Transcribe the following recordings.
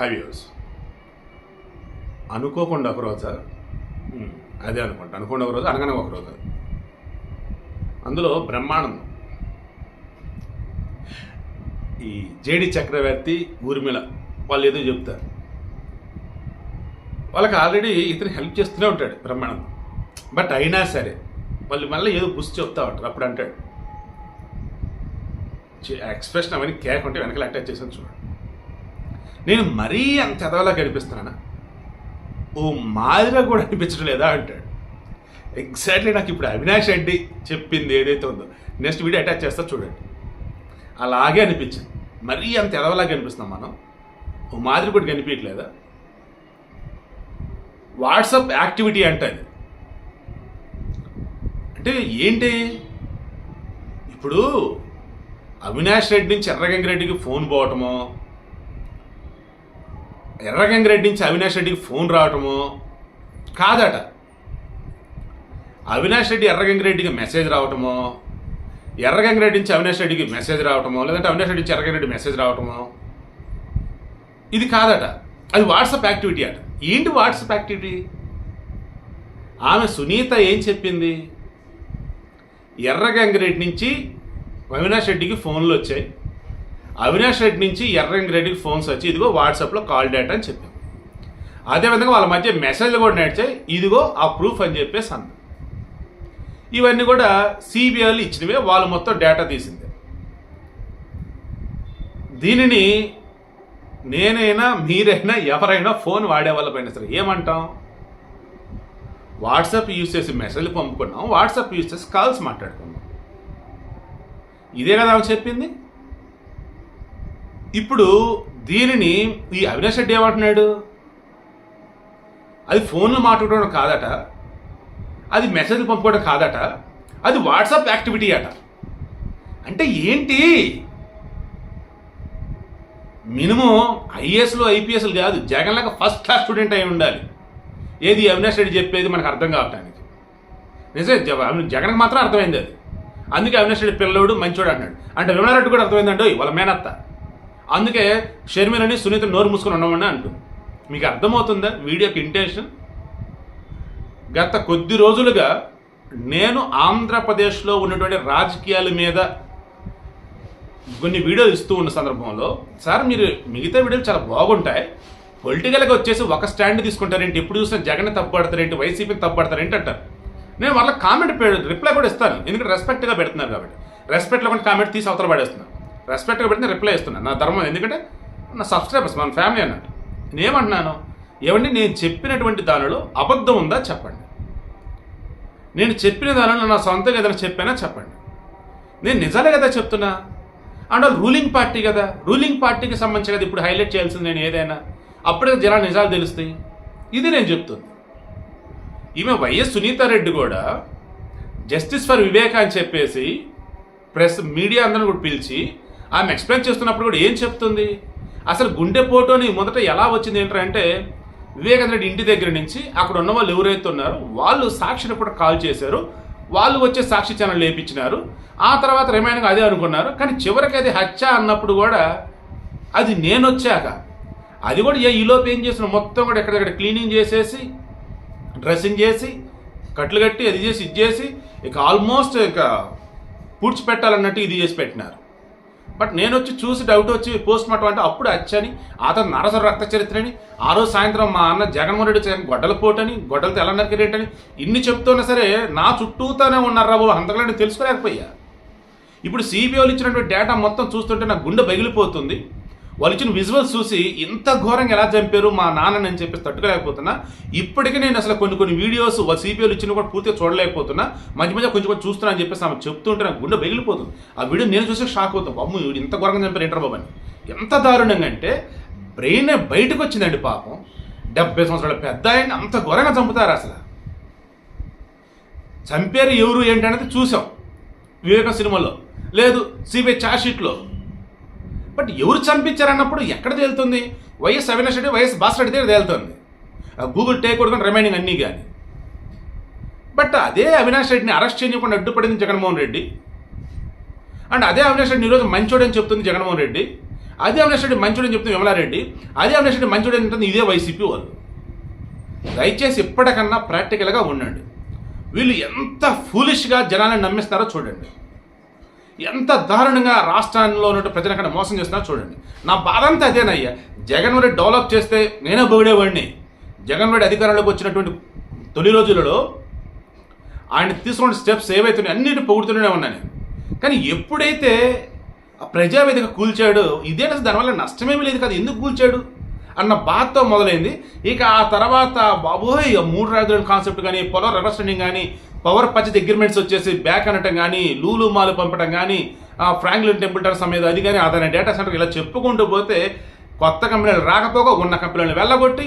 హైవ్యూస్ అనుకోకుండా ఒక రోజు? అదే అనుకుంటా. అనుకోండి ఒక రోజు? అనగానే ఒకరోజు అందులో బ్రహ్మానందం. ఈ జేడి చక్రవర్తి ఊర్మిళ వాళ్ళు ఏదో చెప్తారు. వాళ్ళకి ఆల్రెడీ ఇతను హెల్ప్ చేస్తూనే ఉంటాడు బ్రహ్మానందం. బట్ అయినా సరే వాళ్ళు మళ్ళీ ఏదో బుస్ చెప్తా ఉంటారు. అప్పుడు అంటాడు. ఎక్స్ప్రెషన్ అవన్నీ కేక్ ఉంటే వెనకాల అటాచ్ చేసాను చూడండి నేను మరీ అంత చదవలా కనిపిస్తున్నానా ఓ మాదిరిగా కూడా అనిపించడం లేదా అంటాడు. ఎగ్జాక్ట్లీ నాకు ఇప్పుడు అవినాష్ రెడ్డి చెప్పింది ఏదైతే ఉందో నెక్స్ట్ వీడియో అటాచ్ చేస్తా చూడండి. అలాగే అనిపించింది. మరీ అంత ఎదవలా కనిపిస్తున్నాం మనం. ఓ మాదిరి కూడా కనిపించట్లేదా? వాట్సాప్ యాక్టివిటీ అంటే అది. అంటే ఏంటి? ఇప్పుడు అవినాష్ రెడ్డి నుంచి ఎర్రగంగిరెడ్డికి ఫోన్ పోవటమో ఎర్రగంగిరెడ్డి నుంచి అవినాష్ రెడ్డికి ఫోన్ రావటమో కాదట. అవినాష్ రెడ్డి ఎర్రగంగిరెడ్డికి మెసేజ్ రావటమో ఎర్రగంగిరెడ్డి నుంచి అవినాష్ రెడ్డికి మెసేజ్ రావటమో లేదంటే అవినాష్ రెడ్డి నుంచి ఎర్రగంగిరెడ్డి మెసేజ్ రావటమో ఇది కాదట. అది వాట్సాప్ యాక్టివిటీ అట. ఏంటి వాట్సాప్ యాక్టివిటీ? ఆమె సునీత ఏం చెప్పింది? ఎర్రగంగిరెడ్డి నుంచి అవినాష్ రెడ్డికి ఫోన్లు వచ్చాయి. అవినాష్ రెడ్డి నుంచి ఎర్రంగిరెడ్డికి ఫోన్స్ వచ్చి ఇదిగో వాట్సాప్లో కాల్ డేటా అని చెప్పాం. అదేవిధంగా వాళ్ళ మధ్య మెసేజ్లు కూడా నడిచాయి. ఇదిగో ఆ ప్రూఫ్ అని చెప్పేసి అన్న. ఇవన్నీ కూడా సిబిఐలు ఇచ్చినవే వాళ్ళు మొత్తం డేటా తీసింది. దీనిని నేనైనా మీరైనా ఎవరైనా ఫోన్ వాడే వాళ్ళపైన సరే ఏమంటాం? వాట్సాప్ యూస్ చేసి మెసేజ్ పంపుకున్నాం వాట్సాప్ యూస్ చేసి కాల్స్ మాట్లాడుకున్నాం. ఇదే కదా ఆమె చెప్పింది? ఇప్పుడు దీనిని ఈ అవినాష్ రెడ్డి ఏమంటున్నాడు అది ఫోన్లు మాట్లాడడం కాదట. అది మెసేజ్లు పంపుకోవడం కాదట. అది వాట్సాప్ యాక్టివిటీ అట. అంటే ఏంటి? మినిమం ఐఏఎస్లో ఐపీఎస్లు కాదు జగన్ లాగా ఫస్ట్ క్లాస్ స్టూడెంట్ అయి ఉండాలి. ఏది అవినాష్ రెడ్డి చెప్పేది మనకు అర్థం కావటానికి. నిజమే జగన్కి మాత్రం అర్థమైంది అది. అందుకే అవినాష్ రెడ్డి పిల్లడు మంచోడు అన్నాడు అంటే విమలారెడ్డి కూడా అర్థమైందండి వాళ్ళ మేనత్త. అందుకే షర్మిలని సునీత నోరు మూసుకొని ఉండమని అంటూ. మీకు అర్థమవుతుందా? వీడియోకి ఇంటెన్షన్ గత కొద్ది రోజులుగా నేను ఆంధ్రప్రదేశ్లో ఉన్నటువంటి రాజకీయాల మీద కొన్ని వీడియోలు ఇస్తూ ఉన్న సందర్భంలో సార్ మీరు మిగతా వీడియోలు చాలా బాగుంటాయి. పొలిటికల్గా వచ్చేసి ఒక స్టాండ్ తీసుకుంటారేంటి? ఎప్పుడు చూసినా జగన్ తప్పుపడతారేంటి వైసీపీని తప్పుపడతారేంటి అంటారు. నేను వాళ్ళకి కామెంట్ రిప్లై కూడా ఇస్తాను. ఎందుకంటే రెస్పెక్ట్గా పెడుతున్నారు కాబట్టి. రెస్పెక్ట్లో కూడా కామెంట్ తీసి అవతల పడేస్తున్నాను రెస్పెక్ట్గా పెడితే రిప్లై ఇస్తున్నాను నా ధర్మం ఎందుకంటే నా సబ్స్క్రైబర్స్ మన ఫ్యామిలీ అన్నట్టు. నేనేమంటున్నాను ఏమండి నేను చెప్పినటువంటి దానిలో అబద్ధం ఉందా చెప్పండి. నేను చెప్పిన దానిలో నా సొంతంగా ఏదైనా చెప్పానా చెప్పండి. నేను నిజాలే కదా చెప్తున్నా. అండ్ రూలింగ్ పార్టీ కదా. రూలింగ్ పార్టీకి సంబంధించి కదా ఇప్పుడు హైలైట్ చేయాల్సింది నేను ఏదైనా. అప్పుడే జనాలు నిజాలు తెలుస్తాయి. ఇది నేను చెప్తుంది ఈమె వైఎస్ సునీతారెడ్డి కూడా జస్టిస్ ఫర్ వివేక అని చెప్పేసి ప్రెస్ మీడియా అందరిని కూడా పిలిచి ఆమె ఎక్స్ప్లెయిన్ చేస్తున్నప్పుడు కూడా ఏం చెప్తుంది? అసలు గుండెపోటు అని మొదట ఎలా వచ్చింది ఏంటంటే వివేకానంద రెడ్డి ఇంటి దగ్గర నుంచి అక్కడ ఉన్న వాళ్ళు ఎవరైతే ఉన్నారో వాళ్ళు సాక్షిని కూడా కాల్ చేశారు. వాళ్ళు వచ్చే సాక్షి ఛానల్ లేపించినారు. ఆ తర్వాత రిమైనింగ్ అదే అనుకున్నారు. కానీ చివరికి అది హత్య అన్నప్పుడు కూడా అది నేను వచ్చాక అది కూడా ఏ ఈలోపు ఏం చేసిన? మొత్తం కూడా ఎక్కడెక్కడ క్లీనింగ్ చేసేసి డ్రెస్సింగ్ చేసి కట్లు కట్టి అది చేసి ఇది చేసి ఇక ఆల్మోస్ట్ ఇక పూడ్చిపెట్టాలన్నట్టు ఇది చేసి పెట్టినారు. బట్ నేను వచ్చి చూసి డౌట్ వచ్చి పోస్ట్ మార్టం అంటే అప్పుడు వచ్చని అతను నరసర రక్త చరిత్రని ఆ రోజు సాయంత్రం మా అన్న జగన్మోహన్ రెడ్డి జగన్ గొడ్డల పోటని గొడ్డలు ఎలా రేటని ఇన్ని చెప్తున్నా సరే నా చుట్టూతోనే ఉన్నారు బాబు అంతకలని తెలుసుకోలేకపోయా. ఇప్పుడు సిబిఐలు ఇచ్చినటువంటి డేటా మొత్తం చూస్తుంటే నా గుండె పగిలిపోతుంది వాళ్ళు ఇచ్చిన విజువల్స్ చూసి ఇంత ఘోరంగా ఎలా చంపారు మా నాన్న అని చెప్పేసి తట్టుకోలేకపోతున్నా. ఇప్పటికీ నేను అసలు కొన్ని కొన్ని వీడియోస్ వాళ్ళ సిపిఐలు ఇచ్చిన కూడా పూర్తిగా చూడలేకపోతున్నా. మధ్య మధ్య కొంచెం కొంచెం చూస్తున్నా అని చెప్పేసి ఆమె చెప్తుంటే నాకు గుండె పగిలిపోతుంది ఆ వీడియో నేను చూసి షాక్ అవుతాను అమ్మ వీడు ఇంత ఘోరంగా చంపారు ఇంటర్ బాబు అని. ఎంత దారుణంగా అంటే బ్రెయిన్ బయటకు వచ్చిందండి పాపం. డెబ్బై సంవత్సరాల పెద్ద ఆయన అంత ఘోరంగా చంపుతారు అసలు. చంపారు ఎవరు ఏంటి అనేది చూసాం. వివేక సినిమాలో. లేదు సిబిఐ ఛార్జ్షీట్లో. బట్ ఎవరు చంపించారన్నప్పుడు ఎక్కడ తేలుతుంది? వైఎస్ అవినాష్ రెడ్డి వైఎస్ భాస్ రెడ్డి దగ్గర తేలుతుంది. ఆ గూగుల్ టేక్ కొడుకుని రిమైనింగ్ అన్నీ కానీ బట్ అదే అవినాష్ రెడ్డిని అరెస్ట్ చేయకుండా అడ్డుపడింది జగన్మోహన్ రెడ్డి. అండ్ అదే అవినాష్ రెడ్డి ఈరోజు మంచోడు అని చెప్తుంది జగన్మోహన్ రెడ్డి. అదే అవినాష్ రెడ్డి మంచోడు అని చెప్తుంది విమలారెడ్డి అదే అవినాష్ రెడ్డి మంచోడు అని అంటుంది ఇదే వైసీపీ వాళ్ళు. దయచేసి ఇప్పటికన్నా ప్రాక్టికల్గా ఉండండి. వీళ్ళు ఎంత ఫూలిష్గా జనాలను నమ్మిస్తారో చూడండి. ఎంత దారుణంగా రాష్ట్రాల్లో ఉన్న ప్రజలకన్నా మోసం చేస్తున్నా చూడండి. నా బాధ అంతా అదేనయ్యా జగన్ రెడ్డి డెవలప్ చేస్తే నేనే పొగిడేవాడిని. జగన్ రెడ్డి అధికారంలోకి వచ్చినటువంటి తొలి రోజులలో ఆయన తీసుకున్న స్టెప్స్ ఏవైతున్నాయి అన్నిటి పొగుడుతూనే ఉన్నాను కానీ ఎప్పుడైతే ఆ ప్రజావేదిక కూల్చాడో ఇదే దానివల్ల నష్టమేమీ లేదు కదా ఎందుకు కూల్చాడు? అన్న బాధతో మొదలైంది. ఇక ఆ తర్వాత బాబోయ్ ఇక మూడు రాజధాని కాన్సెప్ట్ కానీ పొలం రివర్స్టెండింగ్ కానీ పవర్ పచ్చది అగ్రిమెంట్స్ వచ్చేసి బ్యాక్ అనటం కానీ లూలు మాలు పంపడం కానీ ఫ్రాంక్లిన్ టెంపుల్టర్ సమేత అది కానీ అదన డేటా సెంటర్ ఇలా చెప్పుకుంటూ పోతే కొత్త కంపెనీలు రాకపోగా ఉన్న కంపెనీలను వెళ్ళగొట్టి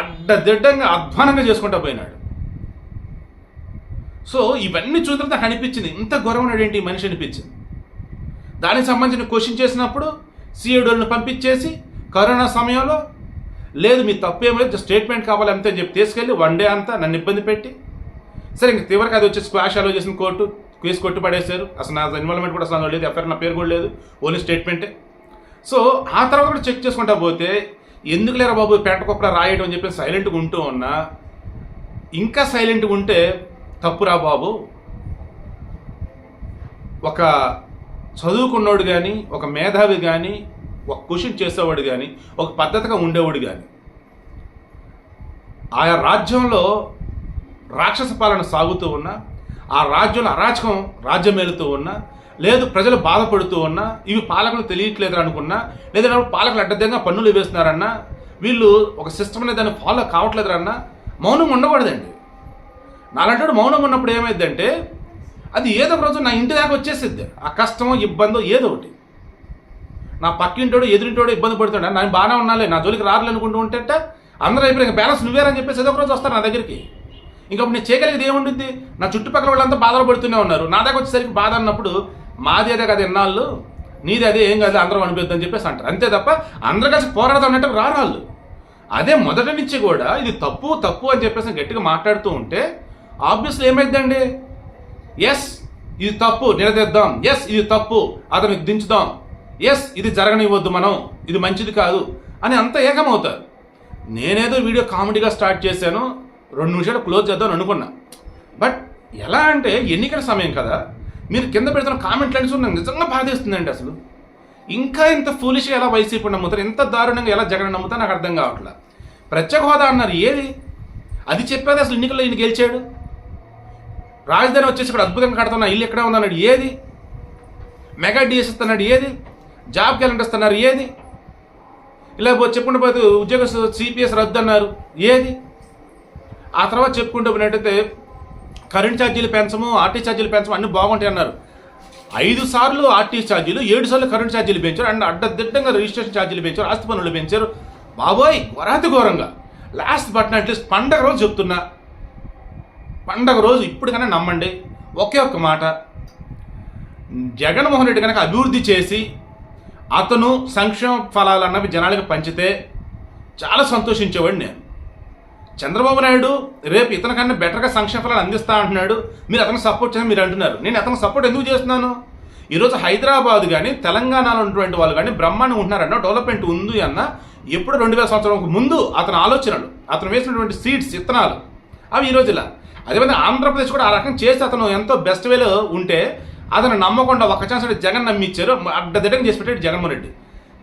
అడ్డదిడ్డంగా అధ్వానంగా చేసుకుంటూ పోయినాడు. సో ఇవన్నీ చూసిన నాకు అనిపించింది. ఇంత గొరవనాడు ఏంటి మనిషి అనిపించింది? దానికి సంబంధించిన క్వశ్చన్ చేసినప్పుడు సీఈడోలను పంపించేసి కరోనా సమయంలో లేదు మీ తప్పు ఏమో లేదు స్టేట్మెంట్ కావాలి అంతే అని చెప్పి తీసుకెళ్ళి వన్ డే అంతా నన్ను ఇబ్బంది పెట్టి సరే ఇంక తీవ్రంగా అది వచ్చి స్క్వాష్ అలో చేసిన కోర్టు. కేసు కొట్టి పడేశారు అసలు నా ఇన్వాల్వ్మెంట్ కూడా అసలు లేదు. ఎఫ్ఐఆర్ నా పేరు కూడా లేదు. ఓన్లీ స్టేట్మెంటే సో ఆ తర్వాత కూడా చెక్ చేసుకుంటా పోతే ఎందుకు లేరా బాబు పెంట రాయటం అని చెప్పి సైలెంట్గా ఉంటూ ఉన్నా ఇంకా సైలెంట్గా ఉంటే తప్పురా బాబు? ఒక చదువుకున్నోడు కానీ ఒక మేధావి కానీ ఒక క్వశ్చన్ చేసేవాడు కానీ ఒక పద్ధతిగా ఉండేవాడు కానీ ఆయా రాజ్యంలో రాక్షస పాలన సాగుతూ ఉన్నా ఆ రాజ్యంలో అరాచకం రాజ్యమేలుతూ ఉన్నా లేదు ప్రజలు బాధపడుతూ ఉన్నా ఇవి పాలకులు తెలియట్లేదు అనుకున్నా లేదా పాలకులు అడ్డదంగా పన్నులు వేస్తున్నారన్నా వీళ్ళు ఒక సిస్టమ్ అనేది దాన్ని ఫాలో కావట్లేదు అన్నా మౌనం ఉండకూడదండి. నాలంటాడు మౌనం ఉన్నప్పుడు ఏమైందంటే అది ఏదో ఒక రోజు నా ఇంటి దాకా వచ్చేసిద్ది. ఆ కష్టమో ఇబ్బందో ఏదో ఒకటి. నా పక్కింటోడు ఎదురింటోడు ఇబ్బంది పడుతుండే నేను బాగానే ఉన్నాలే నా జోలికి రారులు అనుకుంటూ ఉంటే అందరూ అయిపోయి బ్యాలెన్స్ నువ్వేరని చెప్పేసి ఏదో ఒక రోజు వస్తారు నా దగ్గరికి. ఇంకప్పుడు నేను చేయగలిగేది ఏముంటుంది? నా చుట్టుపక్కల వాళ్ళంతా బాధలు పడుతూనే ఉన్నారు. నా దగ్గర వచ్చేసరికి బాధ అన్నప్పుడు మాది అదే కదా ఎన్నాళ్ళు నీది అదే ఏం కాదు అందరం అనిపిద్దని చెప్పేసి అంటారు. అంతే తప్ప అందరు కలిసి పోరాడదాం అన్నట్టు రారాళ్ళు అదే మొదటి నుంచి కూడా ఇది తప్పు తప్పు అని చెప్పేసి గట్టిగా మాట్లాడుతూ ఉంటే ఆబ్వియస్లీ ఏమైందండి? ఎస్ ఇది తప్పు నిలదీద్దాం. ఎస్ ఇది తప్పు అతనికి దించుదాం. ఎస్ ఇది జరగనివ్వద్దు మనం ఇది మంచిది కాదు అని అంత ఏకమవుతారు. నేనేదో వీడియో కామెడీగా స్టార్ట్ చేశాను రెండు నిమిషాలు క్లోజ్ చేద్దాం అనుకున్నా. బట్ ఎలా అంటే ఎన్నికల సమయం కదా. మీరు కింద పెడుతున్న కామెంట్ అంటే నాకు నిజంగా బాధేస్తుందండి అసలు. ఇంకా ఇంత ఫూలిష్గా ఎలా వైసీపీ నమ్ముతారు ఎంత దారుణంగా ఎలా జగన్ నమ్ముతారు నాకు అర్థం కావట్లేదు ప్రత్యేక హోదా అన్నారు ఏది? అది చెప్పేది అసలు ఎన్నికల్లో ఈయన గెలిచాడు. రాజధాని వచ్చేసి ఇక్కడ అద్భుతంగా కడుతున్నా ఇల్లు ఎక్కడ ఉందన్నాడు ఏది? మెగా డిఎస్ ఇస్తున్నాడు ఏది? జాబ్ క్యాలెండర్ ఇస్తున్నారు ఏది? ఇలా పో- పోతే ఉద్యోగ సిపిఎస్ రద్దు అన్నారు ఏది? ఆ తర్వాత చెప్పుకుంటూ పోయినట్టయితే కరెంట్ ఛార్జీలు పెంచము ఆర్టీ ఛార్జీలు పెంచము అన్నీ బాగుంటాయి అన్నారు. ఐదు సార్లు ఆర్టీ ఛార్జీలు ఏడు సార్లు కరెంట్ ఛార్జీలు పెంచారు అండ్ అడ్డదిడ్డంగా రిజిస్ట్రేషన్ ఛార్జీలు పెంచారు ఆస్తి పనులు పెంచారు. బాబోయ్ వరాతి ఘోరంగా. లాస్ట్ బట్ అట్లీస్ట్ పండగ రోజు చెప్తున్నా. పండగ రోజు ఇప్పటికైనా నమ్మండి. ఒకే ఒక్క మాట. జగన్మోహన్ రెడ్డి కనుక అభివృద్ధి చేసి అతను సంక్షేమ ఫలాలు అన్నవి జనాలకు పంచితే చాలా సంతోషించేవాడు నేను. చంద్రబాబు నాయుడు రేపు ఇతని కన్నా బెటర్గా సంక్షేమ ఫలాలు అందిస్తా అంటున్నాడు. మీరు అతను సపోర్ట్ చేసి మీరు అంటున్నారు. నేను అతను సపోర్ట్ ఎందుకు చేస్తున్నాను? ఈరోజు హైదరాబాద్ కానీ తెలంగాణలో ఉన్నటువంటి వాళ్ళు కానీ బ్రహ్మాండం ఉంటున్నారన్న డెవలప్మెంట్ ఉంది అన్న ఎప్పుడు రెండు వేల సంవత్సరాలకు ముందు అతని ఆలోచనలు అతను వేసినటువంటి సీడ్స్ ఇత్తనాలు అవి ఈ రోజులా. అదేవిధంగా ఆంధ్రప్రదేశ్ కూడా ఆ రకం చేసి అతను ఎంతో బెస్ట్ వేలో ఉంటే అతను నమ్మకుండా ఒక ఛాన్స్ అంటే జగన్ నమ్మిచ్చారు. అడ్డదిడ్డంగా చేసి పెట్టాడు జగన్మోహన్ రెడ్డి.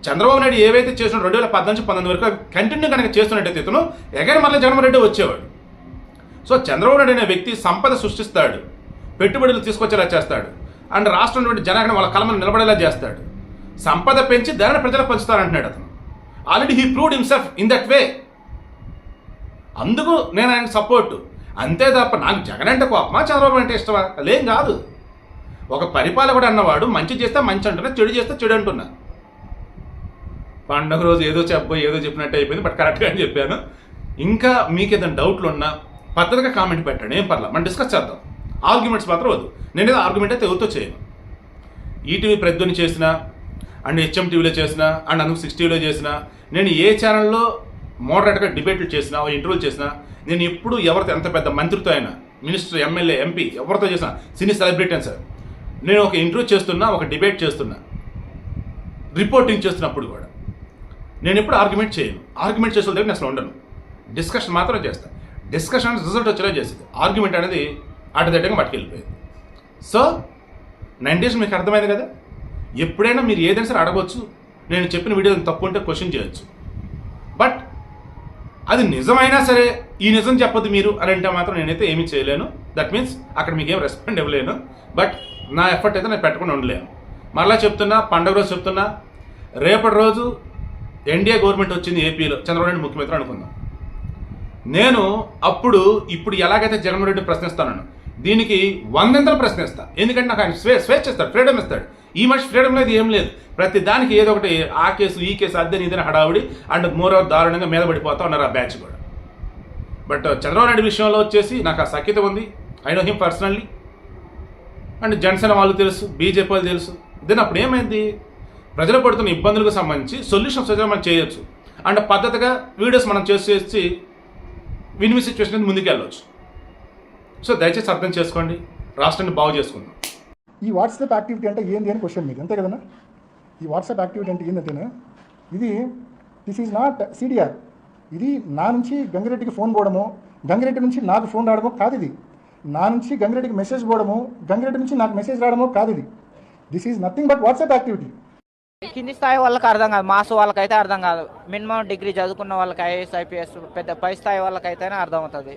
చంద్రబాబు నాయుడు ఏవైతే చేసిన రెండు వేల పద్నాలుగు పంతొమ్మిది వరకు కంటిన్యూ కనుక చేస్తున్నట్టయితే ఇతను ఎగర మళ్ళీ జగన్మోహన్ రెడ్డి వచ్చేవాడు. సో చంద్రబాబు నాయుడు అనే వ్యక్తి సంపద సృష్టిస్తాడు. పెట్టుబడులు తీసుకొచ్చేలా చేస్తాడు. అండ్ రాష్ట్రంలో జనాన్ని వాళ్ళ కలమను నిలబడేలా చేస్తాడు. సంపద పెంచి ధరను ప్రజలకు పంచుతానంటున్నాడు అతను. Already he proved himself in that way అందుకు నేను ఆయన సపోర్ట్ అంతే తప్ప నాకు జగన్ అంటే కోపమా? చంద్రబాబు అంటే ఇష్టమా? లేం కాదు. ఒక పరిపాలకుడు అన్నవాడు మంచి చేస్తే మంచి అంటున్నా చెడు చేస్తే చెడు అంటున్నా. పండుగ రోజు ఏదో చెప్పో ఏదో చెప్పినట్టు అయిపోయింది బట్ కరెక్ట్గా అని చెప్పాను. ఇంకా మీకు ఏదైనా డౌట్లు ఉన్నా పద్ధతిగా కామెంట్ పెట్టండి ఏం పర్లేదు. మనం డిస్కస్ చేద్దాం. ఆర్గ్యుమెంట్స్ మాత్రం వద్దు. నేను ఏదో ఆర్గ్యుమెంట్ అయితే ఎవరితో చేయను. ఈటీవీ ప్రద్యుని చేసిన అండ్ హెచ్ఎం టీవీలో చేసిన అండ్ అందుకు సిక్స్ టీవీలో చేసిన నేను ఏ ఛానల్లో మోడరేట్గా డిబేట్లు చేసినా ఇంటర్వ్యూలు చేసినా నేను ఎప్పుడు ఎవరితో ఎంత పెద్ద మంత్రితో అయినా మినిస్టర్ ఎమ్మెల్యే ఎంపీ ఎవరితో చేసినా సినీ సెలబ్రిటీ అని సార్. నేను ఒక ఇంటర్వ్యూ చేస్తున్నా ఒక డిబేట్ చేస్తున్నా రిపోర్టింగ్ చేస్తున్నప్పుడు కూడా. నేను ఎప్పుడు ఆర్గ్యుమెంట్ చేయను. ఆర్గ్యుమెంట్ చేసే దగ్గర నేను అసలు ఉండను. డిస్కషన్ మాత్రం చేస్తాను డిస్కషన్ రిజల్ట్ వచ్చేలా చేసేది. ఆర్గ్యుమెంట్ అనేది అడ్డదిడ్డంగా పట్టుకెళ్ళిపోయింది. సో నైన్టీస్ మీకు అర్థమైంది కదా? ఎప్పుడైనా మీరు ఏదైనా సరే అడగవచ్చు నేను చెప్పిన వీడియో తప్పు ఉంటే క్వశ్చన్ చేయొచ్చు. బట్ అది నిజమైనా సరే ఈ నిజం చెప్పొద్దు మీరు అని అంటే మాత్రం నేనైతే ఏమీ చేయలేను. దట్ మీన్స్ అక్కడ మీకు ఏం రెస్పాండ్ ఇవ్వలేను. బట్ నా ఎఫర్ట్ అయితే నేను పెట్టకుండా ఉండలేను. మరలా చెప్తున్నా పండగ రోజు చెప్తున్నా రేపటి రోజు ఎన్డీఏ గవర్నమెంట్ వచ్చింది ఏపీలో. చంద్రబాబు నాయుడు ముఖ్యమంత్రి అనుకుందాం. నేను అప్పుడు ఇప్పుడు ఎలాగైతే జగన్మోహన్ రెడ్డి ప్రశ్నిస్తానను దీనికి వందెంతలు ప్రశ్నిస్తా. ఎందుకంటే నాకు ఆయన స్వే స్వేచ్ఛ ఇస్తాడు ఫ్రీడమ్ ఇస్తాడు. ఈ మనిషి ఫ్రీడమ్ లేదు ఏం లేదు. ప్రతి దానికి ఏదో ఒకటి ఆ కేసు ఈ కేసు అద్దెని ఇదని హడావుడి అండ్ మోరో దారుణంగా మీద పడిపోతా ఉన్నారు ఆ బ్యాచ్ కూడా. బట్ చంద్రబాబు నాయుడు విషయంలో వచ్చేసి నాకు ఆ సఖ్యత ఉంది. I know him personally. And Janasena వాళ్ళు తెలుసు బీజేపీ వాళ్ళు తెలుసు. దెన్ అప్పుడు ఏమైంది? ప్రజలు పడుతున్న ఇబ్బందులకు సంబంధించి సొల్యూషన్స్ అయితే మనం చేయొచ్చు. అండ్ పద్ధతిగా వీడియోస్ మనం చేసి చేసి వినిమి సిచ్యువేషన్ ముందుకు వెళ్ళవచ్చు సో దయచేసి అర్థం చేసుకోండి. రాష్ట్రాన్ని బాగు చేసుకుందాం. ఈ వాట్సాప్ యాక్టివిటీ అంటే ఏంది అని క్వశ్చన్ మీకు. అంతే కదనా ఈ వాట్సాప్ యాక్టివిటీ అంటే ఏంటంటేనా ఇది దిస్ ఈజ్ నాట్ సిడిఆర్ ఇది నా నుంచి గంగిరెడ్డికి ఫోన్ పోవడము గంగిరెడ్డి నుంచి నాకు ఫోన్ రావడము కాదు ఇది. నా నుంచి గంగిరెడ్డికి మెసేజ్ పోవడము గంగిరెడ్డి నుంచి నాకు మెసేజ్ రావడము కాదు ఇది. This is nothing but WhatsApp activity కింది స్థాయి వాళ్ళకి అర్థం కాదు. మాస్ వాళ్ళకైతే అర్థం కాదు. మినిమం డిగ్రీ చదువుకున్న వాళ్ళకి ఐఏఎస్ ఐపీఎస్ పెద్ద పై స్థాయి వాళ్ళకైతేనే అర్థమవుతుంది.